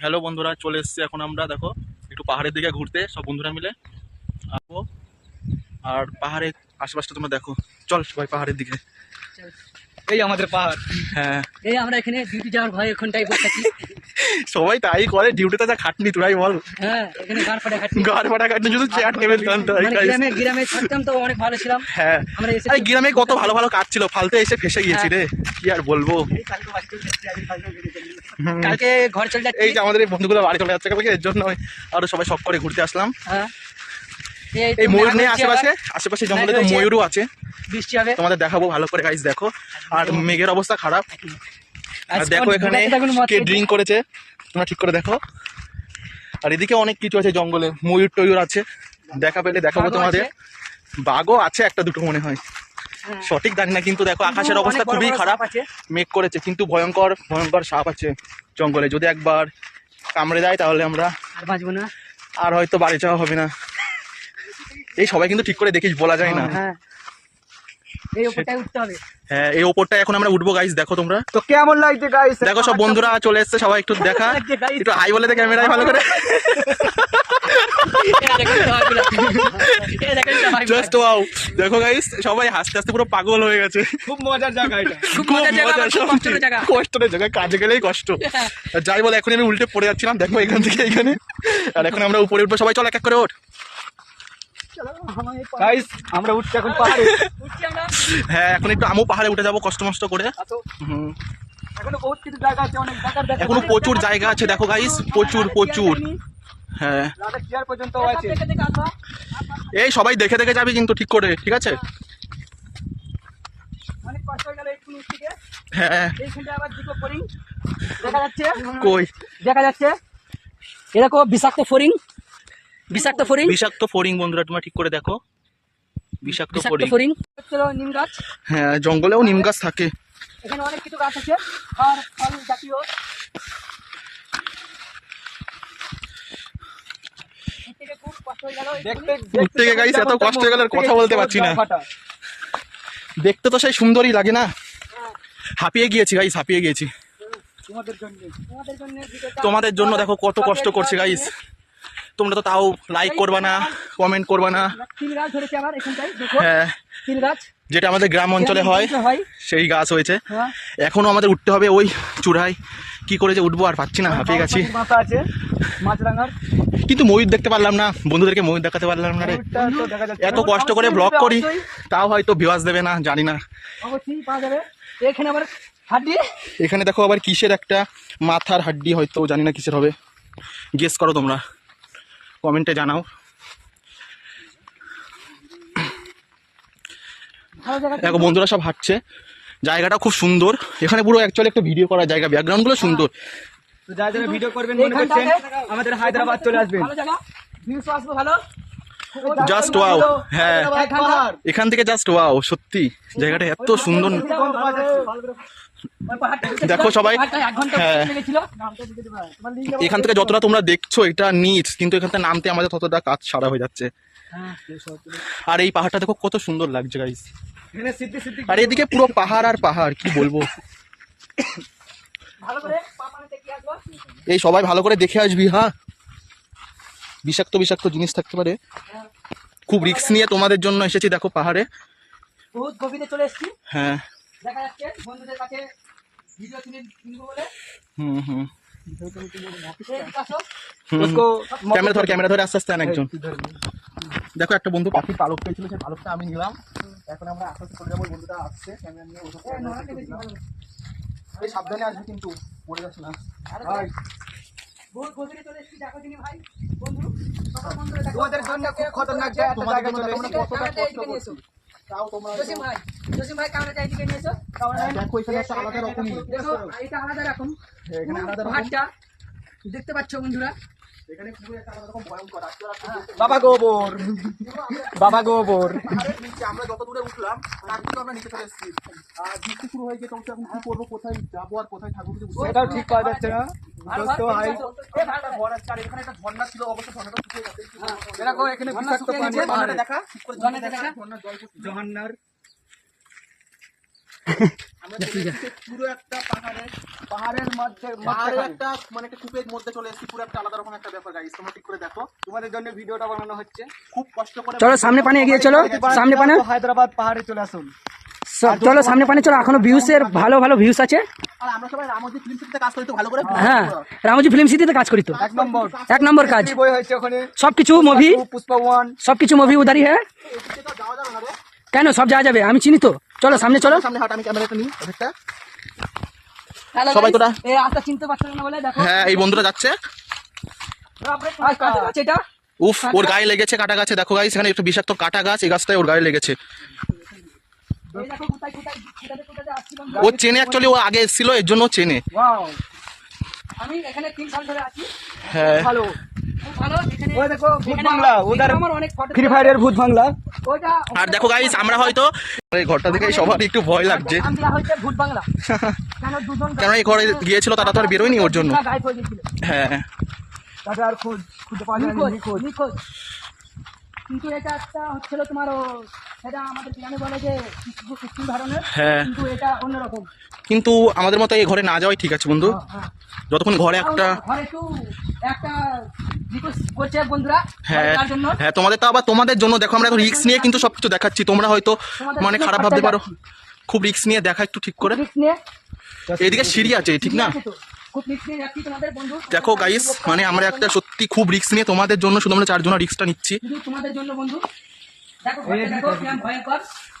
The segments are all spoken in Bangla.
হ্যালো বন্ধুরা চলে এসেছি এখন আমরা দেখো একটু পাহাড়ের দিকে ঘুরতে সব বন্ধুরা মিলে। আসব আর পাহাড়ের আশেপাশটা তোমরা দেখো। চল সবাই পাহাড়ের দিকে। এই আমাদের পাহাড়। হ্যাঁ। এই আমরা এখানে ডিউটি যাওয়ার ভয় এখানটাই বসে থাকি। সবাই তাই করে ডিউটিতে যা খাটনি তোরাই বল। হ্যাঁ এখানে ফাটা গাড় ফাটা খাটনি শুধু চেয়ার টেবিল হয় মানে guys। গ্রামে গ্রামে থাকতাম তো অনেক ভালো ছিলাম। হ্যাঁ। আমরা এসে আরে গ্রামে কত ভালো ভালো কাজ ছিল ফালতু এসে ফেসে গিয়েছি রে কি আর বলব। কালকে ঘর চলে যাচ্ছি। এই যে আমাদের এই বন্ধুগুলো বাড়ি চলে যাচ্ছে কালকে এর জন্য আরও সবাই শখ করে ঘুরতে আসলাম। হ্যাঁ। এই ময়ূর নেই আশেপাশে আশেপাশে জঙ্গলে তো ময়ূরও আছে। বৃষ্টি হবে। তোমাদের দেখাবো ভালো করে গাইস দেখো। আর মেঘের অবস্থা খারাপ। আর দেখো এখানে কে। ড্রিঙ্ক করেছে। তোমরা ঠিক করে দেখো। আর এদিকে অনেক কিছু আছে জঙ্গলে। ময়ূর টয়ূর আছে। দেখা পেলে দেখাবো তোমাদের। বাঘও আছে একটা দুটো মনে হয় হ্যাঁ। সঠিক জানি না কিন্তু দেখো আকাশের অবস্থা খুবই খারাপ। আছে। মেঘ করেছে কিন্তু ভয়ঙ্কর ভয়ঙ্কর সাপ আছে জঙ্গলে। যদি একবার কামড়ে দেয় তাহলে আমরা আর বাঁচবো না। আর হয়তো বাড়ি যাওয়া হবে না। এই সবাই কিন্তু ঠিক করে দেখিস বলা যায় না। হ্যাঁ এই হ্যাঁ এই ওপরটা এখন আমরা উঠবো গাইস দেখো তোমরা। তো কেমন লাগছে গাইস দেখো সব বন্ধুরা চলে এসছে সবাই একটু দেখা। একটু হাই বলে দে ক্যামেরায় ভালো করে। জাস্ট ওয়াও দেখো গাইস সবাই হাসতে হাসতে পুরো পাগল হয়ে গেছে। খুব মজার জায়গা এটা। খুব মজার জায়গা, আবার খুব সত্যি। কষ্টের জায়গা। কাজে গেলেই কষ্ট। হ্যাঁ। যাই বলে এখন আমি উল্টে পড়ে যাচ্ছিলাম দেখো এখান থেকে এখানে আর এখন আমরা উপরে উঠবো সবাই চল এক এক করে ওঠ। গাইস আমরা উঠছি এখন পাহাড়ে। হ্যাঁ এখন একটু আমও পাহাড়ে উঠে যাব কষ্ট মষ্ট করে। এখনও প্রচুর জায়গা আছে দেখো গাইস প্রচুর প্রচুর। হ্যাঁ। এই সবাই দেখে দেখে যাবি কিন্তু ঠিক করে ঠিক আছে? হয়ে। হ্যাঁ এইখানটা আবার দুটো ফড়িং দেখা যাচ্ছে। কই? দেখা যাচ্ছে। এরকম বিষাক্ত ফড়িং। বিষাক্ত বিষাক্ত ফড়িং বন্ধুরা তোমরা ঠিক করে দেখো। বিষাক্ত নিম গাছ। হ্যাঁ জঙ্গলেও নিম গাছ থাকে। এখানে অনেক কিছু গাছ আছে। আর ফল জাতীয় উঠতে উঠতে গিয়ে guys এত কষ্ট হয়ে গেল কথা বলতে পারছি না। দেখতে তো সেই সুন্দরই লাগে না? হাঁপিয়ে গিয়েছি গাইস হাঁপিয়ে গিয়েছি। তোমাদের জন্য। দেখো কত কষ্ট করছে গাইস তোমরা তো তাও লাইক করবা না কমেন্ট করবা না। হ্যাঁ। যেটা আমাদের গ্রাম অঞ্চলে হয়। সেই গাছ হয়েছে। হ্যাঁ। এখনও আমাদের উঠতে হবে ওই চূড়ায়। কি করে যে উঠবো আর পাচ্ছি না হাঁপিয়ে গেছি। কিন্তু ময়ূর দেখতে পারলাম না বন্ধুদেরকে ময়ূর দেখাতে পারলাম না রে। এত কষ্ট করে ব্লগ করি তাও হয়তো ভিউয়ার্স দেবে না জানি না। এখানে আবার হাড্ডি? এখানে দেখো আবার কিসের একটা মাথার হাড্ডি হয়তো জানি না কিসের হবে। গেস করো তোমরা। কমেন্টে জানাও। দেখো বন্ধুরা সব হাঁটছে। জায়গাটা খুব সুন্দর। এখানে পুরো অ্যাকচুয়ালি একটা ভিডিও করার জায়গা ব্যাকগ্রাউন্ডগুলো সুন্দর। তো যারা যারা ভিডিও করবেন মনে করছেন আমাদের হায়দ্রাবাদ চলে আসবেন। ভালো জায়গা। ভিউস আসবে ভালো। জাস্ট ওয়াও হ্যাঁ। এখান থেকে জাস্ট ওয়াও সত্যি। জায়গাটা এত সুন্দর। দেখো সবাই। পাহাড়টা এক ঘণ্টা হ্যাঁ। এখান থেকে যতটা তোমরা দেখছ এটা নিচ কিন্তু এখান থেকে নামতে আমাদের ততটা কাজ সারা হয়ে যাচ্ছে। আর এই পাহাড়টা দেখো কত সুন্দর লাগছে গাইস আর এদিকে পুরো পাহাড় আর পাহাড় কি বলব? আসব? এই সবাই ভালো করে দেখে আসবি হ্যাঁ? বিষাক্ত বিষাক্ত জিনিস থাকতে পারে। খুব রিস্ক নিয়ে তোমাদের জন্য এসেছি দেখো পাহাড়ে। বহুত গভীরে চলে এসেছি। হ্যাঁ। দেখা যাচ্ছে বন্ধুদের কাছে ভিডিও তুলে বলে। হুম হুম। ক্যামেরা ধরে ক্যামেরা ধরে আস্তে আস্তে একজন। দেখো একটা বন্ধু পাখির পালক পেয়েছিল সেই পালকটা আমি নিলাম। এখন আমরা আস্তে আস্তে যাব বন্ধুটা আসছে ক্যামেরা নিয়ে ওষুধ এই সাবধানে আসবে কিন্তু পড়ে যাচ্ছে না। ভাই। খতরনাক জায়গা। তাও তোমরা জসিম ভাই জসিম ভাই ক্যামেরাটা এদিকে নিয়ে এসো। দেখো এখানে একটা আলাদা রকমই দেখো এটা আলাদা রকম। এখানে আলাদা রকম। দেখতে পাচ্ছ বন্ধুরা? বাবা গোবর বাবা গোবর আমরা যত দূরে উঠলাম তার আমরা নিচে চলে এসেছি আর বৃষ্টি শুরু হয়ে গেছে তো এখন কি করব কোথায় যাব আর কোথায় থাকব কিছু সেটাও ঠিক পাওয়া যাচ্ছে না ঝর্ণার জল পড়ছে। জহান্নার আমরা চলে এসেছি পুরো একটা পাহাড়ে পাহাড়ের মধ্যে পাহাড়ে মধ্যে একটা মানে একটা কূপের মধ্যে চলে এসেছি পুরো একটা আলাদা রকম একটা ব্যাপার। গাইস তোমরা ঠিক করে দেখো। তোমাদের জন্য ভিডিওটা বানানো হচ্ছে। খুব কষ্ট করে চলো সামনে পানে এগিয়ে চলো। সামনে পানে। হায়দ্রাবাদ পাহাড়ে চলে আসুন। সব- চলো সামনে পানে চলো। এখনও ভিউস এর ভালো ভালো ভিউস আছে। আর আমরা সবাই রামজি ফিল্ম সিটিতে কাজ করি তো ভালো করে হ্যাঁ রামজি ফিল্ম সিটিতে কাজ করি তো। এক নম্বর। এক নম্বর কাজ। থ্রি বই হয়েছে ওখানে। সবকিছু মুভি পুষ্পা ওয়ান সবকিছু মুভি উদারি হ্যাঁ। এদিকে তো যাওয়া যাবে না রে। কেন? সব যাওয়া যাবে। আমি চিনি তো। চলো সামনে চলো। সামনে হাট আমি ক্যামেরাটা নিই। একটা সবাই তোরা? এই রাস্তা চিনতে পারছ না বলে দেখো। হ্যাঁ এই বন্ধুরা যাচ্ছে। এটা? উফ ওর গায়ে লেগেছে কাটা গাছে। দেখো গাইস এখানে একটা বিষাক্ত কাটা গাছ এই গাছটায় ওর গায়ে লেগেছে। ও চেনে অ্যাকচুয়ালি ও আগে এসেছিল এর জন্য চেনে। আমি এখানে তিন সাল ধরে আছি। হ্যাঁ। ভালো। ভালো। দেখো ভূত বাংলা ওদের আমার অনেক ফটো ফ্রি ফায়ারের ভূত বাংলা। আর দেখো গাইস আমরা হয়তো এই ঘরটা দেখে সবার একটু ভয় লাগছে। কেন এই ঘরে গিয়েছিল তারা তো আর বেরোয়নি ওর জন্য। হয়ে হ্যাঁ। কিন্তু এটা একটা হচ্ছিল তোমার এটা আমাদের গ্রামে বলে যে ধরনের হ্যাঁ। কিন্তু এটা অন্যরকম। কিন্তু আমাদের মতো এই ঘরে না যাওয়াই ঠিক আছে বন্ধু। হ্যাঁ। যতক্ষণ ঘরে একটা ঘরে একটু করছে বন্ধুরা হ্যাঁ হ্যাঁ তোমাদের তো আবার তোমাদের জন্য। দেখো আমরা রিক্স নিয়ে কিন্তু সবকিছু দেখাচ্ছি। তোমরা হয়তো মানে খারাপ ভাবতে পারো। খুব রিক্স নিয়ে দেখা একটু ঠিক করে। এদিকে সিঁড়ি আছে ঠিক না? দেখো গাইস মানে আমরা একটা সত্যি খুব রিক্স নিয়ে তোমাদের জন্য শুধু আমরা চারজন রিক্সটা নিচ্ছি। তোমাদের জন্য বন্ধু।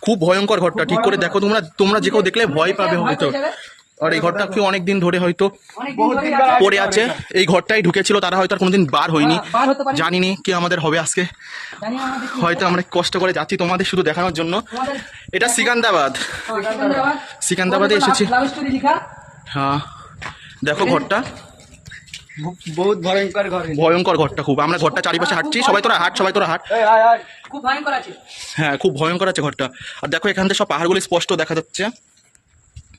খুব ভয়ঙ্কর ঘরটা ঠিক করে দেখো তোমরা তোমরা যে কেউ দেখলে ভয় পাবে হয়তো। আর এই ঘরটা কেউ অনেকদিন ধরে হয়তো। পড়ে আছে। এই ঘরটাই ঢুকেছিল তারা হয়তো আর কোনোদিন বার হয়নি। হ্যাঁ, জানিনি কি আমাদের হবে আজকে। হয়তো আমরা কষ্ট করে যাচ্ছি তোমাদের শুধু দেখানোর জন্য। এটা সিকান্দাবাদ। সিকান্দাবাদে। এসেছি। হ্যাঁ দেখো ঘরটা। বহুত ভয়ঙ্কর ঘর ভয়ঙ্কর ঘরটা খুব। আমরা ঘরটা চারিপাশে হাঁটছি। সবাই তোরা হাট সবাই তোরা হাট। এই আয় আয়। খুব ভয়ঙ্কর আছে। হ্যাঁ খুব ভয়ঙ্কর আছে ঘরটা। আর দেখো এখান থেকে সব পাহাড়গুলো স্পষ্ট দেখা যাচ্ছে এই এখন একটা আমি লাভ স্টোরি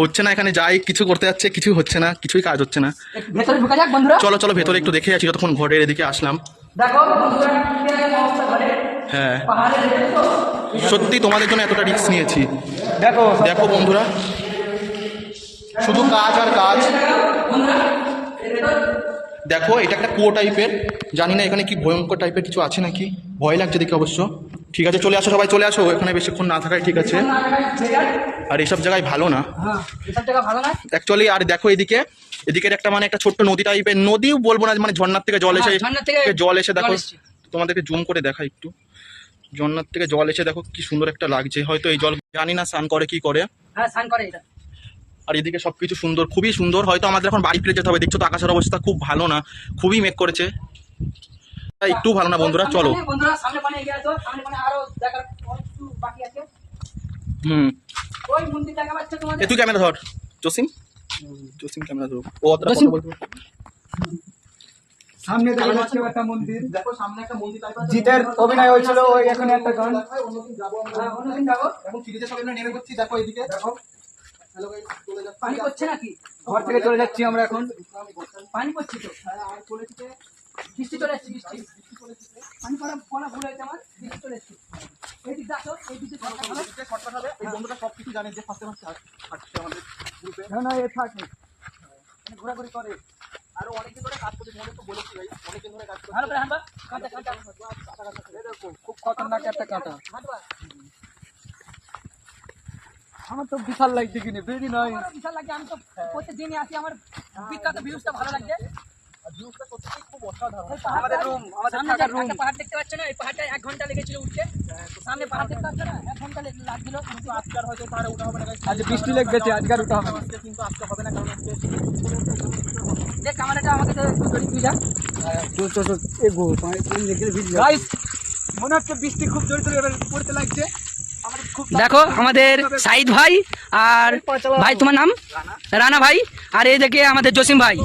হচ্ছে না? এখানে যাই কিছু করতে যাচ্ছে কিছু হচ্ছে না কিছুই কাজ হচ্ছে না। চলো চলো ভেতরে একটু দেখে আছি যতক্ষণ ঘরের এদিকে আসলাম। হ্যাঁ। সত্যি তোমাদের জন্য এতটা রিস্ক নিয়েছি। দেখো দেখো বন্ধুরা। শুধু কাজ আর কাজ। দেখো এটা একটা কুয়ো টাইপের। জানি না এখানে কি ভয়ঙ্কর টাইপের কিছু আছে নাকি? ভয় লাগছে দেখে অবশ্য। ঠিক আছে চলে আসো সবাই চলে আসো। এখানে বেশিক্ষণ না থাকাই ঠিক আছে। আর এইসব জায়গায় ভালো না। অ্যাকচুয়ালি আর দেখো এদিকে এদিকের একটা মানে একটা ছোট্ট নদী টাইপের নদীও বলব না মানে ঝর্নার থেকে জল এসে হ্যাঁ, ঝর্ণার থেকে জল এসে দেখো তোমাদেরকে জুম করে দেখা একটু। ঝর্ণার থেকে জল এসে দেখো কি সুন্দর একটা লাগছে। হয়তো এই জল জানি না স্নান করে কি করে। হ্যাঁ স্নান করে এটা। আর এদিকে সবকিছু সুন্দর খুবই সুন্দর। হয়তো আমাদের এখন বাড়ি ফিরে যেতে হবে। দেখছ তো আকাশের অবস্থা খুব ভালো না খুবই মেক করেছে। তাই একটু ভালো না বন্ধুরা চলো। কিছু হুম। এ তুই ক্যামেরা ধর জসিম। জসিম ক্যামেরা ধর। ও অতটা কথা বলবে সামনে দেখা যাচ্ছে একটা মন্দির। দেখো সামনে একটা মন্দির জিতের অভিনয় হয়েছিল ওই এখানে একটা গান। অন্যদিন যাব আমরা। অন্যদিন যাব। এখন ফিরিতে সব এমনি নেমে পড়ছি দেখো এদিকে। দেখো। পানি পড়ছে নাকি? ঘর থেকে চলে যাচ্ছি আমরা এখন। পানি পড়ছে তো? আর বৃষ্টি চলে এসছে বৃষ্টি। পানি পড়া পড়া ভুল হয়েছে আমার। বৃষ্টি চলে দেখো। শর্টকাট হবে। এই বন্ধুটা সবকিছু জানে যে ফার্স্টে ফার্স্টে হাঁটছে আমাদের গ্রুপে। না না এ থাকে ঘোরাঘুরি করে। আরও অনেকদিন ধরে কাজ করছে মনে তো বলেছি ভাই অনেকদিন ধরে কাজ করছে। ভালো করে হাঁটবা। কাঁটা কাঁটা খুব খতরনাক একটা কাঁটা। আমার তো বিশাল লাগছে কিনে বেরি নয় বিশাল লাগে আমি তো প্রত্যেকদিনই আসি আমার বিখ্যাত ভিউজটা ভালো ভিউজটা সত্যি খুব অসাধারণ। আমাদের room, আমাদের থাকার যে পাহাড় দেখতে পাচ্ছ না? এই পাহাড়টা এক ঘণ্টা লেগেছিল উঠতে। সামনে পাহাড় দেখতে পাচ্ছ না? এক ঘণ্টা লাগছিল। কিন্তু আজকে হয়তো পাহাড়ে ওঠা হবে না। আজ বৃষ্টি লেগেছে আজকার উঠা হবে না। কিন্তু আসতে হবে না কারণ আজকে যে ক্যামেরাটা আমাকে তো একটু জড়িয়ে দিয়ে যা। গাইস মনে হচ্ছে বৃষ্টি খুব জোরে জোরে এবার পড়তে লাগছে। দেখো আমাদের সাইদ ভাই আর ভাই তোমার নাম? রানা। ভাই। আর এই দেখে আমাদের জসিম ভাই।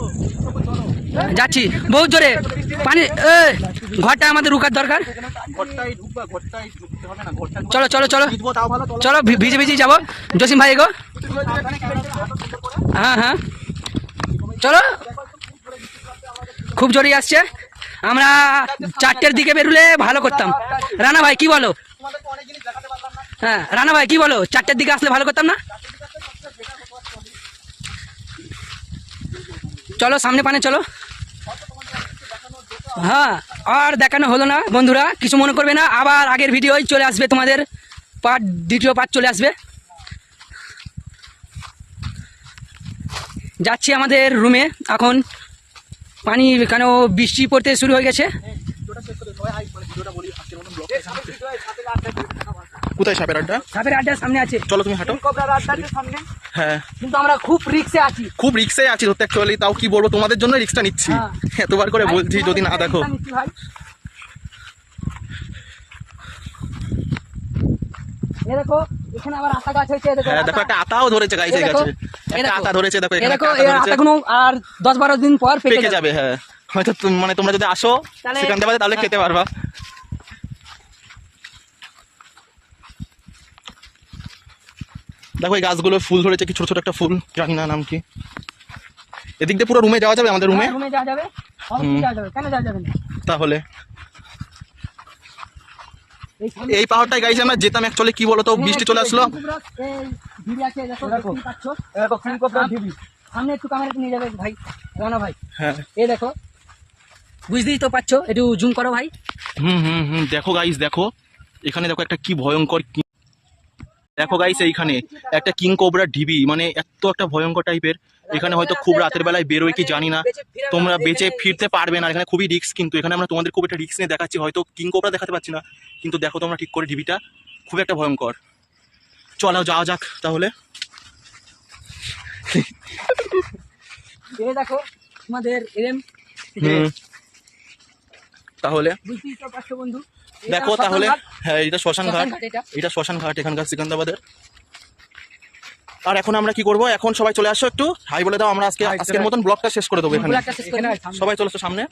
যাচ্ছি। বহুত জোরে। পানি ঘরটা আমাদের রুকার দরকার। চলো চলো চলো। চলো। ভিজে ভিজে যাব। জসিম ভাই এগো। হ্যাঁ হ্যাঁ। চলো। খুব জোরে আসছে। আমরা চারটের দিকে বেরুলে ভালো করতাম। রানা ভাই কি বলো? হ্যাঁ রানা ভাই কি বলো? চারটের দিকে আসলে ভালো করতাম না? চলো সামনে পানে চলো। হ্যাঁ আর দেখানো হলো না বন্ধুরা কিছু মনে করবে না। আবার আগের ভিডিওই চলে আসবে তোমাদের। পার্ট দ্বিতীয় পার্ট চলে আসবে। যাচ্ছি আমাদের রুমে। এখন পানি কেন বৃষ্টি পড়তে শুরু হয়ে গেছে? কোথায় সাপের আড্ডা? সাপের আড্ডার সামনে আছে। চলো তুমি হাঁটো। কবরার আড্ডার সামনে। হ্যাঁ। কিন্তু আমরা খুব রিক্সে আছি। খুব রিক্সে আছি ধরতে অ্যাকচুয়ালি তাও কি বলব তোমাদের জন্য রিক্সটা নিচ্ছি। হ্যাঁ। এতবার করে বলছি যদি না দেখো। নিচ্ছি ভাই। এ দেখো এখানে আবার আতা গাছ হয়েছে দেখো হ্যাঁ। একটা আতাও ধরেছে গেছে। একটা আতা ধরেছে দেখো এখানে দেখো এই আতাগুলো আর দশ বারো দিন পর পেকে যাবে। হ্যাঁ। হয়তো মানে তোমরা যদি আসো সেখান থেকে তাহলে। খেতে পারবা। দেখো এই গাছগুলো ফুল ধরেছে কি ছোট ছোট একটা ফুল। জানি না নাম কি। এদিক দিয়ে পুরো রুমে যাওয়া যাবে আমাদের রুমে রুমে যাওয়া যাবে। অবশ্যই হুম। যাওয়া যাবে। কেন যাওয়া যাবে তাহলে? এই পাহাড়টায় গাইছে আমরা যেতাম অ্যাকচুয়ালি কি বলতো? বৃষ্টি চলে আসলো। সামনে একটু ক্যামেরা নিয়ে যাবে ভাই রানা ভাই। হ্যাঁ। এই দেখো। বুঝতেই তো পাচ্ছ একটু জুম করো ভাই। হুম হুম হুম দেখো গাইস দেখো। এখানে দেখো একটা কি ভয়ঙ্কর কি- দেখো গাইস এইখানে একটা কিং কোবরা ঢিবি মানে এত একটা ভয়ঙ্কর টাইপের এখানে হয়তো খুব রাতের বেলায় বেরোয় কি জানি না। তোমরা বেঁচে ফিরতে পারবে না। এখানে খুবই রিস্ক কিন্তু। এখানে আমরা তোমাদের খুব একটা রিস্ক নিয়ে দেখাচ্ছি। হয়তো কিং কোবরা দেখাতে পারছি না। কিন্তু দেখো তোমরা ঠিক করে ঢিবিটা খুব একটা ভয়ঙ্কর। চলো যাওয়া যাক তাহলে। দেখো তাহলে? বন্ধু। দেখো তাহলে হ্যাঁ এটা শ্মশান ঘাট। এটা। শ্মশান ঘাট এখানকার সিকান্দাবাদের। আর এখন আমরা কি করব? এখন সবাই চলে আসো একটু। হাই বলে দাও আমরা আজকে আজকের মতন ব্লগটা শেষ করে দেবো এখানে। সবাই চলে আসো সামনে।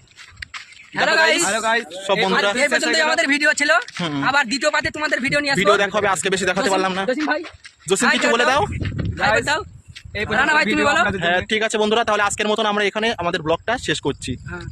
হ্যালো দেখো guys, গাইস হ্যালো গাইস সব বন্ধুরা। আমাদের ভিডিও ছিল। আবার দ্বিতীয় পাতে তোমাদের ভিডিও নিয়ে ভিডিও দেখা হবে আজকে বেশি দেখাতে পারলাম না। জসিম ভাই। জসিম Hi কিছু বলে দাও। দাও। হ্যাঁ ঠিক আছে বন্ধুরা তাহলে আজকের মতন আমরা এখানে আমাদের ব্লগটা শেষ করছি। হ্যাঁ।